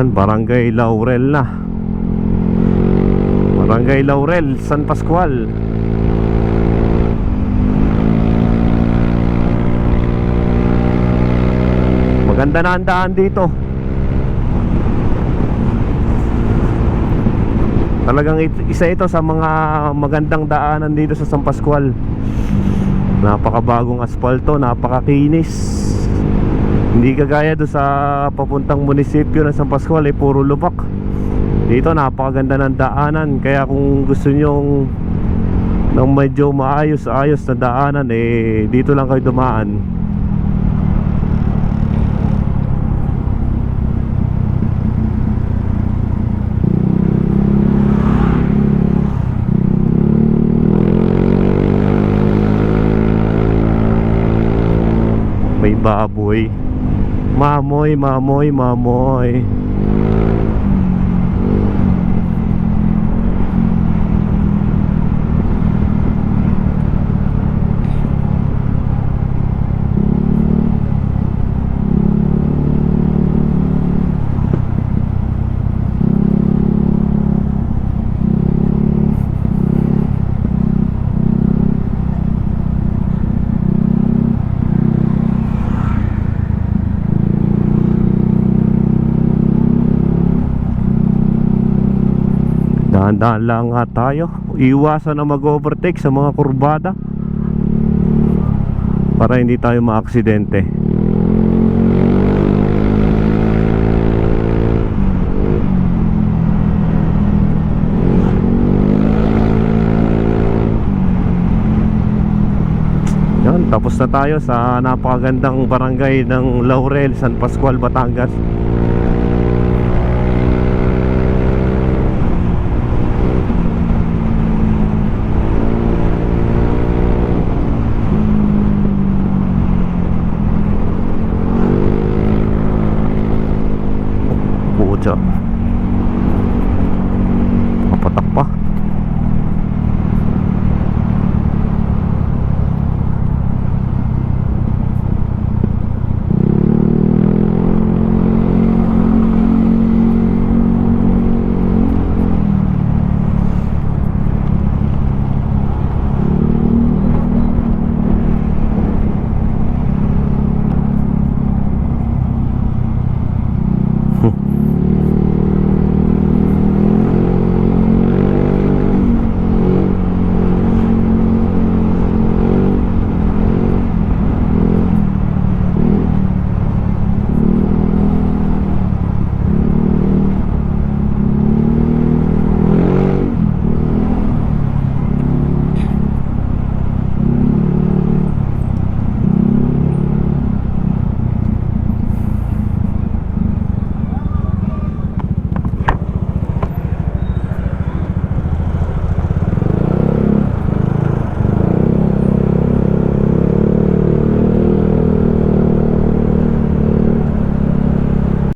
Yan, Barangay Laurel na. Barangay Laurel, San Pascual. Maganda na ang daan dito. Talagang isa ito sa mga magandang daanan dito sa San Pascual. Napakabagong asfalto, napakakinis Hindi kagaya do sa papuntang munisipyo ng San Pascual eh puro lubak. Dito napakaganda ng daanan. Kaya kung gusto nyong ng medyo maayos-ayos na daanan eh dito lang kayo dumaan. May baboy Mamoy, mamoy, mamoy Dahan-dahan lang nga tayo. Iwasan na mag-overtake sa mga kurbada. Para hindi tayo maaksidente. Yan, tapos na tayo sa napakagandang barangay ng Laurel, San Pascual, Batangas